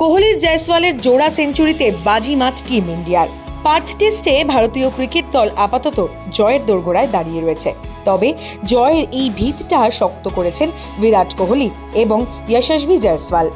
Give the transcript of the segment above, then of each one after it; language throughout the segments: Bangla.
কোহলির জয়সওয়ালের জোড়া সেঞ্চুরিতে বাজিমাত টিম ইন্ডিয়ার। পার্থ টেস্টে ভারতীয় ক্রিকেট দল আপাতত জয়ের দোরগোড়ায় দাঁড়িয়ে রয়েছে। তবে জয়ের এই ভিতটা শক্ত করেছেন বিরাট কোহলি এবং যশস্বী জয়সওয়াল।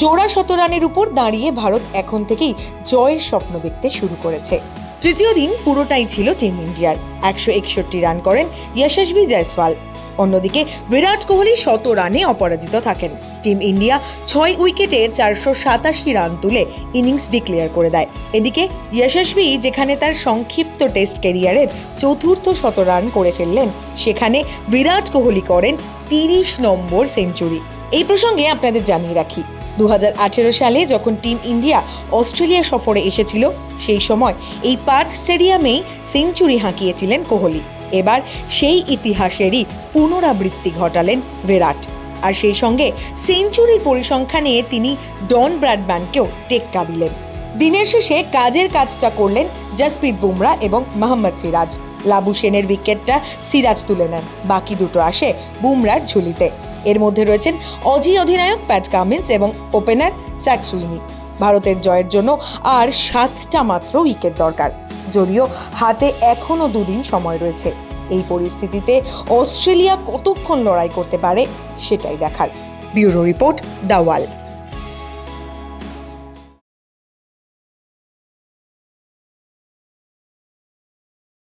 জোড়া শতরানের উপর দাঁড়িয়ে ভারত এখন থেকেই জয়ের স্বপ্ন দেখতে শুরু করেছে। তৃতীয় দিন পুরোটাই ছিল টিম ইন্ডিয়ার। একশো একষট্টি রান করেন যশস্বী জয়সওয়াল। অন্যদিকে বিরাট কোহলি শত রানে অপরাজিত থাকেন। টিম ইন্ডিয়া ছয় উইকেটে চারশো সাতাশি রান তুলে ইনিংস ডিক্লেয়ার করে দেয়। এদিকে যশস্বী যেখানে তার সংক্ষিপ্ত টেস্ট ক্যারিয়ারের চতুর্থ শত রান করে ফেললেন, সেখানে বিরাট কোহলি করেন তিরিশ নম্বর সেঞ্চুরি। এই প্রসঙ্গে আপনাদের জানিয়ে রাখি, দুহাজার আঠারো সালে যখন টিম ইন্ডিয়া অস্ট্রেলিয়া সফরে এসেছিল, সেই সময় এই পার্থ স্টেডিয়ামেই সেঞ্চুরি হাঁকিয়েছিলেন কোহলি। এবার সেই ইতিহাসেরই পুনরাবৃত্তি ঘটালেন বিরাট। আর সেই সঙ্গে সেঞ্চুরির পরিসংখ্যা নিয়ে তিনি ডন ব্র্যাডম্যানকেও টেক্কা দিলেন। দিনের শেষে কাজের কাজটা করলেন জসপ্রীত বুমরা এবং মোহাম্মদ সিরাজ। লাবু সেনের উইকেটটা সিরাজ তুলে নেন। বাকি দুটো আসে বুমরার ঝুলিতে। এর মধ্যে রয়েছেন অজি অধিনায়ক প্যাট কামিন্স এবং ওপেনার স্যাকসুইনি ভারতের জয়ের জন্য আর সাতটা মাত্র উইকেট দরকার। যদিও হাতে এখনও দুদিন সময় রয়েছে। এই পরিস্থিতিতে অস্ট্রেলিয়া কতক্ষণ লড়াই করতে পারে সেটাই দেখার ব্যুরো রিপোর্ট দাওয়াল।